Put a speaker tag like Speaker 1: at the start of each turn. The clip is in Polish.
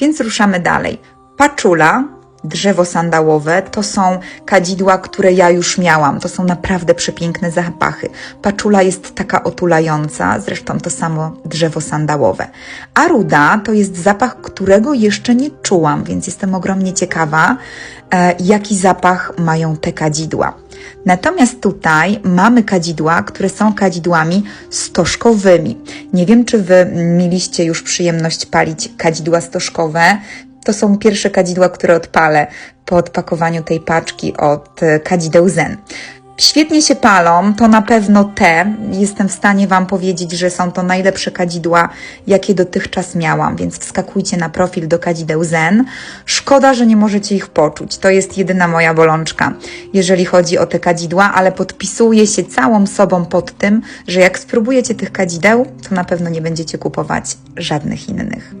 Speaker 1: Więc ruszamy dalej. Paczula, drzewo sandałowe, to są kadzidła, które ja już miałam. To są naprawdę przepiękne zapachy. Paczula jest taka otulająca, zresztą to samo drzewo sandałowe. A ruda to jest zapach, którego jeszcze nie czułam, więc jestem ogromnie ciekawa, e, jaki zapach mają te kadzidła. Natomiast tutaj mamy kadzidła, które są kadzidłami stożkowymi. Nie wiem, czy Wy mieliście już przyjemność palić kadzidła stożkowe. To są pierwsze kadzidła, które odpalę po odpakowaniu tej paczki od e, kadzideł Zen. Świetnie się palą, to na pewno te. Jestem w stanie Wam powiedzieć, że są to najlepsze kadzidła, jakie dotychczas miałam, więc wskakujcie na profil do kadzideł Zen. Szkoda, że nie możecie ich poczuć. To jest jedyna moja bolączka, jeżeli chodzi o te kadzidła, ale podpisuję się całą sobą pod tym, że jak spróbujecie tych kadzideł, to na pewno nie będziecie kupować żadnych innych.